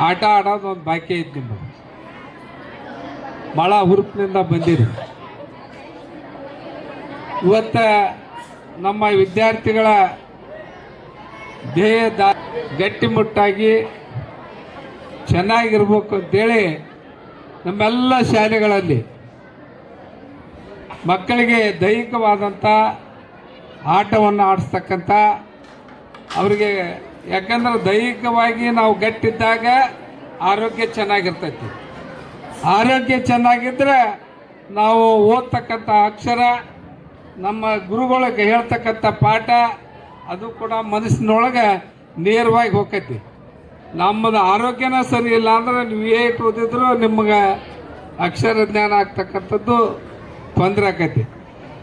ಆಟ ಆಡೋದು ಒಂದು ಬಾಕಿ ಐತಿ ನಿಮ್ಮದು ಭಾಳ ಹುರುಪಿನಿಂದ ಬಂದಿರಿ. ಇವತ್ತ ನಮ್ಮ ವಿದ್ಯಾರ್ಥಿಗಳ ಧ್ಯೇಯ ದಾ ಗಟ್ಟಿಮುಟ್ಟಾಗಿ ಚೆನ್ನಾಗಿರ್ಬೇಕು ಅಂತೇಳಿ ನಮ್ಮೆಲ್ಲ ಶಾಲೆಗಳಲ್ಲಿ ಮಕ್ಕಳಿಗೆ ದೈಹಿಕವಾದಂಥ ಆಟವನ್ನು ಆಡಿಸ್ತಕ್ಕಂಥ ಅವರಿಗೆ ಯಾಕಂದ್ರೆ ದೈಹಿಕವಾಗಿ ನಾವು ಗಟ್ಟಿದ್ದಾಗ ಆರೋಗ್ಯ ಚೆನ್ನಾಗಿರ್ತೈತಿ. ಆರೋಗ್ಯ ಚೆನ್ನಾಗಿದ್ದರೆ ನಾವು ಓದ್ತಕ್ಕಂಥ ಅಕ್ಷರ, ನಮ್ಮ ಗುರುಗಳಿಗೆ ಹೇಳ್ತಕ್ಕಂಥ ಪಾಠ, ಅದು ಕೂಡ ಮನಸ್ಸಿನೊಳಗೆ ನೇರವಾಗಿ ಹೋಗ್ತೈತಿ. ನಮ್ಮದು ಆರೋಗ್ಯನ ಸರಿ ಇಲ್ಲ ಅಂದ್ರೆ ನೀವು ಏಟ್ ಓದಿದ್ರು ನಿಮಗೆ ಅಕ್ಷರ ಜ್ಞಾನ ಆಗ್ತಕ್ಕಂಥದ್ದು ತೊಂದರೆ ಆಕೈತಿ.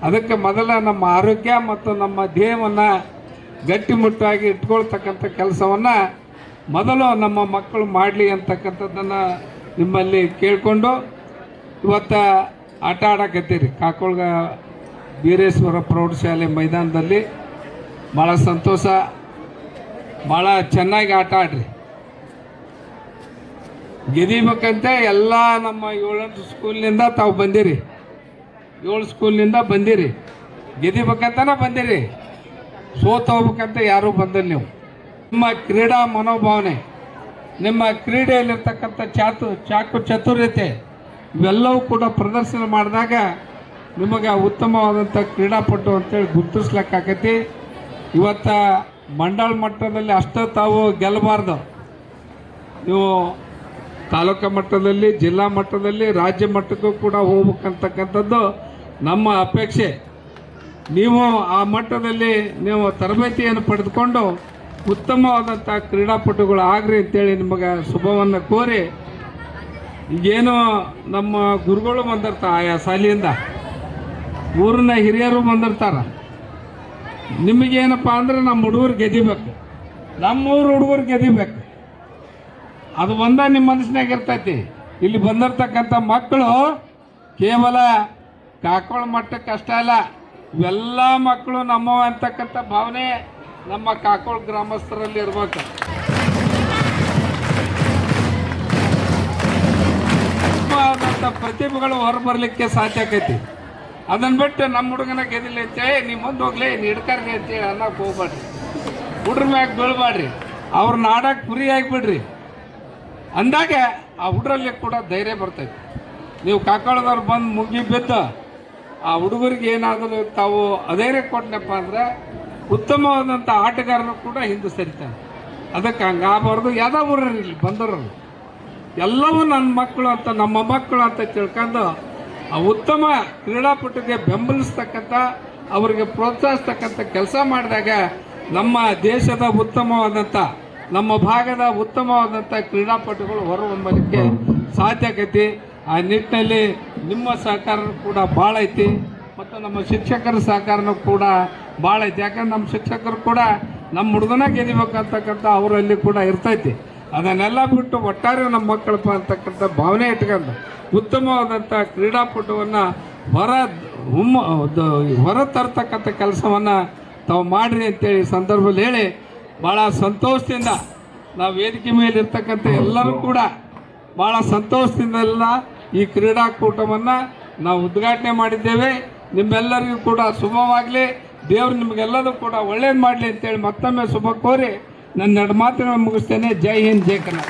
ಅದಕ್ಕೆ ಮೊದಲ ನಮ್ಮ ಆರೋಗ್ಯ ಮತ್ತು ನಮ್ಮ ಧ್ಯೇಯವನ್ನು ಗಟ್ಟಿಮುಟ್ಟಾಗಿ ಇಟ್ಕೊಳ್ತಕ್ಕಂಥ ಕೆಲಸವನ್ನು ಮೊದಲು ನಮ್ಮ ಮಕ್ಕಳು ಮಾಡಲಿ ಅಂತಕ್ಕಂಥದ್ದನ್ನು ನಿಮ್ಮಲ್ಲಿ ಕೇಳಿಕೊಂಡು ಇವತ್ತು ಆಟ ಆಡಕತ್ತೀರಿ. ಕಾಕೊಳ್ಗ ವೀರೇಶ್ವರ ಪ್ರೌಢಶಾಲೆ ಮೈದಾನದಲ್ಲಿ ಭಾಳ ಸಂತೋಷ. ಭಾಳ ಚೆನ್ನಾಗಿ ಆಟ ಆಡ್ರಿ. ಗೆದಿಬೇಕಂತೆ ಎಲ್ಲ ನಮ್ಮ ಏಳೆಂಟು ಸ್ಕೂಲ್ನಿಂದ ತಾವು ಬಂದಿರಿ. ಏಳು ಸ್ಕೂಲ್ನಿಂದ ಬಂದಿರಿ. ಗೆದಿಬೇಕಂತನೇ ಬಂದಿರಿ. ಸೋತ ಹೋಗ್ಬೇಕಂತ ಯಾರೂ ಬಂದಿಲ್ಲ ನೀವು. ನಿಮ್ಮ ಕ್ರೀಡಾ ಮನೋಭಾವನೆ, ನಿಮ್ಮ ಕ್ರೀಡೆಯಲ್ಲಿರ್ತಕ್ಕಂಥ ಚಾತು, ಚಾಕು ಚತುರ್ಯತೆ ಇವೆಲ್ಲವೂ ಕೂಡ ಪ್ರದರ್ಶನ ಮಾಡಿದಾಗ ನಿಮಗೆ ಉತ್ತಮವಾದಂಥ ಕ್ರೀಡಾಪಟು ಅಂತೇಳಿ ಗುರುತಿಸ್ಲಿಕ್ಕಾಕೈತಿ ಇವತ್ತ ಮಂಡಳ ಮಟ್ಟದಲ್ಲಿ ಅಷ್ಟೇ ತಾವು ಗೆಲ್ಲಬಾರ್ದು. ನೀವು ತಾಲೂಕು ಮಟ್ಟದಲ್ಲಿ, ಜಿಲ್ಲಾ ಮಟ್ಟದಲ್ಲಿ, ರಾಜ್ಯ ಮಟ್ಟಕ್ಕೂ ಕೂಡ ಹೋಗ್ಬೇಕಂತಕ್ಕಂಥದ್ದು ನಮ್ಮ ಅಪೇಕ್ಷೆ. ನೀವು ಆ ಮಟ್ಟದಲ್ಲಿ ನೀವು ತರಬೇತಿಯನ್ನು ಪಡೆದುಕೊಂಡು ಉತ್ತಮವಾದಂಥ ಕ್ರೀಡಾಪಟುಗಳು ಆಗ್ರಿ ಅಂತೇಳಿ ನಿಮಗೆ ಶುಭವನ್ನು ಕೋರಿ ಏನು ನಮ್ಮ ಗುರುಗಳು ಬಂದಿರ್ತಾರೆ ಆಯಾ ಶಾಲೆಯಿಂದ? ಊರಿನ ಹಿರಿಯರು ಬಂದಿರ್ತಾರೆ. ನಿಮಗೇನಪ್ಪ ಅಂದ್ರೆ ನಮ್ಮ ಹುಡುಗರು ಗೆದಿಬೇಕು. ನಮ್ಮೂರು ಹುಡುಗರು ಗೆದಿಬೇಕು. ಅದು ಒಂದ ನಿಮ್ಮ ಮನಸ್ಸಿನಾಗ ಇರ್ತೈತಿ. ಇಲ್ಲಿ ಬಂದಿರ್ತಕ್ಕಂಥ ಮಕ್ಕಳು ಕೇವಲ ಕಾಕೋಳ ಮಟ್ಟಕ್ಕೆ ಅಷ್ಟೇ ಅಲ್ಲ ಇವೆಲ್ಲ ಮಕ್ಕಳು ನಮ್ಮವ ಅಂತಕ್ಕಂಥ ಭಾವನೆ ನಮ್ಮ ಕಾಕೋಳ ಗ್ರಾಮಸ್ಥರಲ್ಲಿ ಇರ್ಬೇಕು. ಆದಂಥ ಪ್ರತಿಭೆಗಳು ಹೊರಬರ್ಲಿಕ್ಕೆ ಸಾಧ್ಯ ಆಕೈತಿ. ಅದನ್ನ ಬಿಟ್ಟು ನಮ್ಮ ಹುಡುಗನ ಗೆದಿಲ್ಲ ಅಂತೇಳಿ ನೀ ಮುಂದೆ ಹೋಗ್ಲಿ ಹಿಡ್ಕರ್ಗೆ ಅಂತೇಳಿ ಅನ್ನಕ್ಕೆ ಹೋಗ್ಬೇಡ್ರಿ. ಹುಡ್ರ ಮ್ಯಾಗ ಬೀಳ್ಬೇಡ್ರಿ ಅವ್ರನ್ನ ಆಡಕ್ಕೆ ಫ್ರೀ ಆಗಿಬಿಡ್ರಿ. ಅಂದಾಗ ಆ ಹುಡ್ರಲ್ಲಿ ಕೂಡ ಧೈರ್ಯ ಬರ್ತೈತಿ. ನೀವು ಕಾಕೋಳದವ್ರು ಬಂದು ಮುಗಿ ಬಿದ್ದು ಆ ಹುಡುಗರಿಗೆ ಏನಾದರೂ ತಾವು ಅಧೈರ್ಯ ಕೊಟ್ಟನಪ್ಪ ಅಂದ್ರೆ ಉತ್ತಮವಾದಂಥ ಆಟಗಾರರು ಕೂಡ ಹಿಂದೆ ಸರಿತಾರೆ ಅದಕ್ಕೆ ಹಂಗೆ ಆಗಬಾರ್ದು. ಯಾವ್ದೋ ಊರಲ್ಲಿ ಬಂದರು ಎಲ್ಲವೂ ನನ್ನ ಮಕ್ಕಳು ಅಂತ ನಮ್ಮ ಮಕ್ಕಳು ಅಂತ ತಿಳ್ಕೊಂಡು ಆ ಉತ್ತಮ ಕ್ರೀಡಾಪಟುಗೆ ಬೆಂಬಲಿಸ್ತಕ್ಕಂಥ ಅವರಿಗೆ ಪ್ರೋತ್ಸಾಹಿಸ್ತಕ್ಕಂಥ ಕೆಲಸ ಮಾಡಿದಾಗ ನಮ್ಮ ದೇಶದ ಉತ್ತಮವಾದಂಥ ನಮ್ಮ ಭಾಗದ ಉತ್ತಮವಾದಂಥ ಕ್ರೀಡಾಪಟುಗಳು ಹೊರಹೊಮ್ಮಲಿಕ್ಕೆ ಸಾಧ್ಯ ಆಗೈತಿ. ಆ ನಿಟ್ಟಿನಲ್ಲಿ ನಿಮ್ಮ ಸಹಕಾರ ಕೂಡ ಭಾಳ ಐತಿ ಮತ್ತು ನಮ್ಮ ಶಿಕ್ಷಕರ ಸಹಕಾರನೂ ಕೂಡ ಭಾಳ ಐತಿ. ಯಾಕಂದ್ರೆ ನಮ್ಮ ಶಿಕ್ಷಕರು ಕೂಡ ನಮ್ಮ ಹುಡುಗನ ಗೆದಿಬೇಕಂತಕ್ಕಂಥ ಅವರಲ್ಲಿ ಕೂಡ ಇರ್ತೈತಿ. ಅದನ್ನೆಲ್ಲ ಬಿಟ್ಟು ಒಟ್ಟಾರೆ ನಮ್ಮ ಮಕ್ಕಳಪ್ಪ ಅಂತಕ್ಕಂಥ ಭಾವನೆ ಇಟ್ಕೊಂಡು ಉತ್ತಮವಾದಂಥ ಕ್ರೀಡಾಪಟುವನ್ನು ಹೊರ ಹುಮ್ಮ ಹೊರ ತರ್ತಕ್ಕಂಥ ಕೆಲಸವನ್ನು ತಾವು ಮಾಡಿರಿ ಅಂತೇಳಿ ಸಂದರ್ಭದಲ್ಲಿ ಹೇಳಿ ಭಾಳ ಸಂತೋಷದಿಂದ ನಾವು ವೇದಿಕೆ ಮೇಲೆ ಇರ್ತಕ್ಕಂಥ ಎಲ್ಲರೂ ಕೂಡ ಭಾಳ ಸಂತೋಷದಿಂದೆಲ್ಲ ಈ ಕ್ರೀಡಾಕೂಟವನ್ನು ನಾವು ಉದ್ಘಾಟನೆ ಮಾಡಿದ್ದೇವೆ. ನಿಮ್ಮೆಲ್ಲರಿಗೂ ಕೂಡ ಶುಭವಾಗಲಿ. ದೇವರು ನಿಮಗೆಲ್ಲದೂ ಕೂಡ ಒಳ್ಳೇದು ಮಾಡಲಿ ಅಂತೇಳಿ ಮತ್ತೊಮ್ಮೆ ಶುಭ ಕೋರಿ ನನ್ನ ಎರಡು ಮಾತುಗಳನ್ನು ಮುಗಿಸ್ತೇನೆ. ಜೈ ಹಿಂದ್, ಜೈ ಕನ್ನಡ